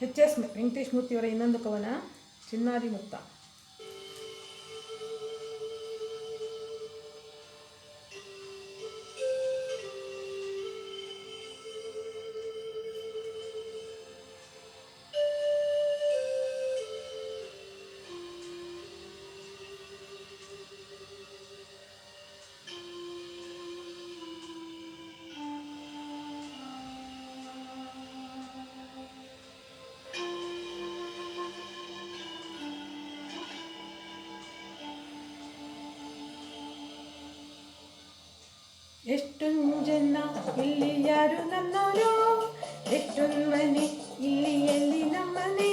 H S Venkatesh ಮೂರ್ತಿಯವರ ಇನ್ನೊಂದು ಕವನ ಚಿನ್ನಾರಿ ಮುತ್ತ ಎಷ್ಟೊಂದು ಜನ ಇಲ್ಲಿ ಯಾರು ನನ್ನವರು ಎಷ್ಟೊಂದು ಮನೆ ಇಲ್ಲಿ ಎಲ್ಲಿ ನಮ್ಮನೆ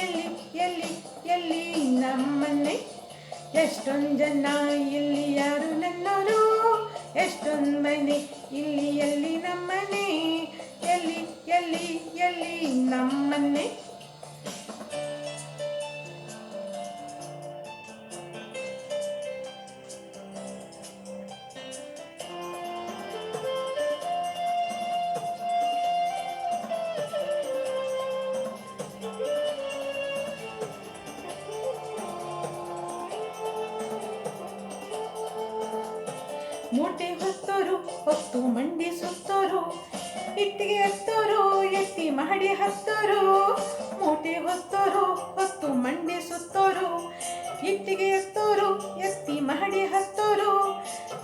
ಎಲ್ಲಿ ಎಲ್ಲಿ ಎಲ್ಲಿ ನಮ್ಮನೆ ಎಷ್ಟೊಂದು ಜನ ಇಲ್ಲಿ ಯಾರು ನನ್ನವರು ಎಷ್ಟೊಂದು ಮನೆ ಇಲ್ಲಿ ಎಲ್ಲಿ ನಮ್ಮನೆ ಎಲ್ಲಿ ಎಲ್ಲಿ ಎಲ್ಲಿ ನಮ್ಮನೆ ಮೂಟೆ ಹೊತ್ತೋರು, ಹೊತ್ತು ಮಂಡಿ ಸುತ್ತೋರು, ಇಟ್ಟಿಗೆ ಎತ್ತೋರು, ಎತ್ತಿ ಮಹಡಿ ಹತ್ತೋರು. ಮೂಟೆ ಹೊತ್ತೋರು, ಹೊತ್ತು ಮಂಡಿ ಸುತ್ತೋರು, ಇಟ್ಟಿಗೆ ಎತ್ತೋರು, ಎತ್ತಿ ಮಹಡಿ ಹತ್ತೋರು.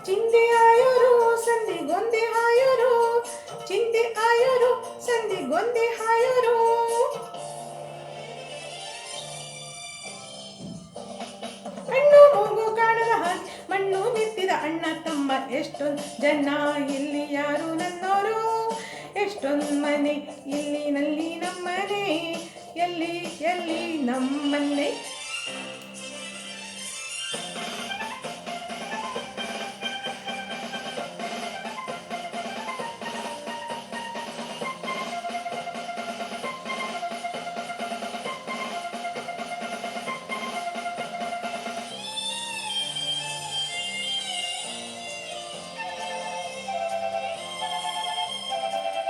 ಚಿಂತೆ ಆಯೋರು ಸಂಧಿ ಗೊಂದೆ ಹಾಯೋರು. ಚಿಂತೆ ಆಯೋರು ಸಂಧಿ ಗೊಂದೆ ಹಾಯೋರು. ಅಣ್ಣ ಎಷ್ಟೊಂದು ಜನ ಇಲ್ಲಿ ಯಾರು ನನ್ನೋರು? ಎಷ್ಟೊಂದು ಮನೆ ಇಲ್ಲಿ ನಲ್ಲಿ ನಮ್ಮನೆ. ಎಲ್ಲಿ ಎಲ್ಲಿ ನಮ್ಮನೆ?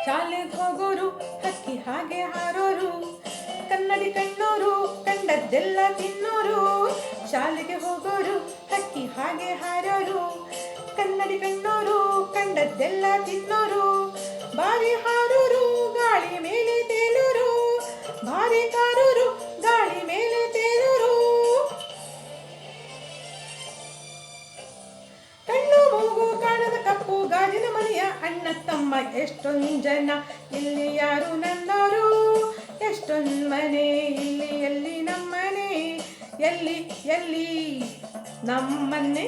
ಶಾಲೆಗೆ ಹೋಗೋರು, ಹಕ್ಕಿ ಹಾಗೆ ಹಾರೋರು, ಕನ್ನಡಿ ಕಣ್ಣೋರು, ಕಂಡದ್ದೆಲ್ಲ ತಿನ್ನೋರು. ಶಾಲೆಗೆ ಹೋಗೋರು, ಹಕ್ಕಿ ಹಾಗೆ ಹಾರೋರು, ಕನ್ನಡಿ ಕಣ್ಣೋರು, ಕಂಡದ್ದೆಲ್ಲ ತಿನ್ನೋರು. ಬಾರಿ ಹಾರೋರು, ಗಾಳಿ ಮೇಲೆ ತೇಲೋರು ಭಾರಿ ಕಾರೋರು. ತಮ್ಮ ಎಷ್ಟೊಂದು ಜನ ಇಲ್ಲಿ ಯಾರು ನನ್ನವರು ಎಷ್ಟೊಂದು ಮನೆ ಇಲ್ಲಿ ಎಲ್ಲಿ ನಮ್ಮನೆ? ಎಲ್ಲಿ ಎಲ್ಲಿ ನಮ್ಮನೆ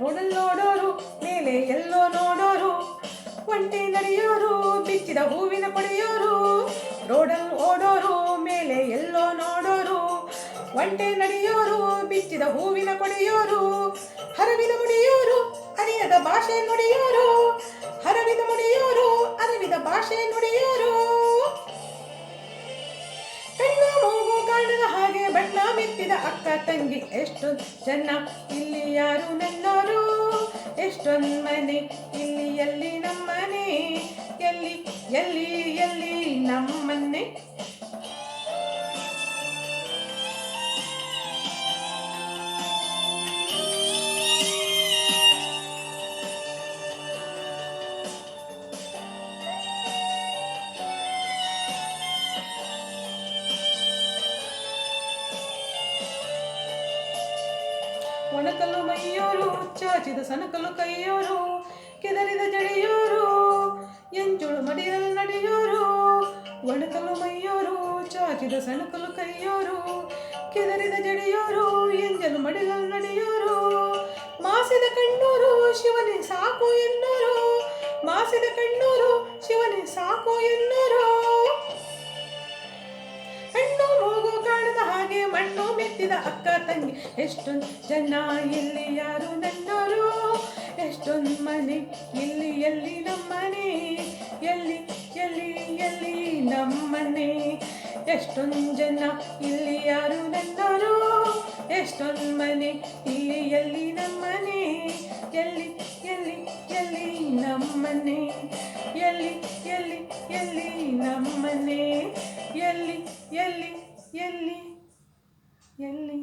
ರೋಡಲ್ಲಿ ನೋಡೋರು, ಮೇಲೆ ಎಲ್ಲೋ ನೋಡೋರು. ಒಂಟೆ ನಡೆಯೋರು, ಬಿಚ್ಚಿದ ಹೂವಿನ ಪಡೆಯೋರು. ರೋಡಲ್ಲಿ ಓಡೋರು, ಮೇಲೆ ಎಲ್ಲೋ ನೋಡೋರು. ಒಂಟೆ ನಡೆಯೋರು, ಬಿಚ್ಚಿದ ಹೂವಿನ ಕೊಡೆಯೋರು ಹರವಿನ ಮುಡಿಯೋರು, ಅರಿಯದ ಭಾಷೆ ನುಡಿಯೋರು. ಹರವಿನ ಮುಡಿಯೋರು, ಅರಿವಿದ ಭಾಷೆ ನುಡಿಯೋರು. ಮೆತ್ತಿದ ಅಕ್ಕ ತಂಗಿ ಎಷ್ಟು ಜನ ಇಲ್ಲಿ ಯಾರು ನನ್ನೋರು? ಎಷ್ಟೊಂದು ಮನೆ ಇಲ್ಲಿ, ಎಲ್ಲಿ ನಮ್ಮನೆ? ಎಲ್ಲಿ ಎಲ್ಲಿ ಎಲ್ಲಿ ನಮ್ಮನೆ ಒಣಕಲ್ಲು ಮೈಯೋರು, ಚಾಚಿದ ಸನಕಲು ಕೈಯೋರು, ಕೆದರಿದ ಜಡಿಯೋರು ಎಂಜುಳು ಮಡಿಯಲ್ಲಿ ನಡೆಯೋರು, ಒಣಕಲ್ಲು ಮೈಯೋರು, ಚಾಚಿದ ಸಣಕಲು ಕೈಯೋರು, ಕೆದರಿದ ಜಡಿಯೋರು, ಎಂಜಲು ಮಡಿಲಲ್ಲಿ ನಡೆಯೋರು, ಮಾಸಿದ ಕಣ್ಣೂರು, ಶಿವನೇ ಸಾಕು ಎನ್ನೋರು, ಮಾಸಿದ ಕಣ್ಣೂರು, ಶಿವನೇ ಸಾಕು ಎನ್ನೋರು ಮೆತ್ತ ಮೆತ್ತಿದ ಅಕ್ಕ ತಂಗಿ. ಎಷ್ಟೊಂದು ಜನ ಇಲ್ಲಿ ಯಾರು ನನ್ನೋರು? ಎಷ್ಟೊಂದು ಮನೆ ಇಲ್ಲಿ, ಎಲ್ಲಿ ನಮ್ಮನೆ? ಎಲ್ಲಿ ಎಲ್ಲಿ ಎಲ್ಲಿ ನಮ್ಮನೆ? ಎಷ್ಟೊಂದು ಜನ ಇಲ್ಲಿ ಯಾರು ನನ್ನೋರು? ಎಷ್ಟೊಂದು ಮನೆ ಇಲ್ಲಿ, ಎಲ್ಲಿ ನಮ್ಮನೆ? ಎಲ್ಲಿ ಎಲ್ಲಿ ಎಲ್ಲಿ ನಮ್ಮನೆ? ಎಲ್ಲಿ ಎಲ್ಲಿ ಎಲ್ಲಿ ನಮ್ಮನೆ? ಎಲ್ಲಿ ಎಲ್ಲಿ ಎಲ್ಲಿ ಎಲ್ಲಿ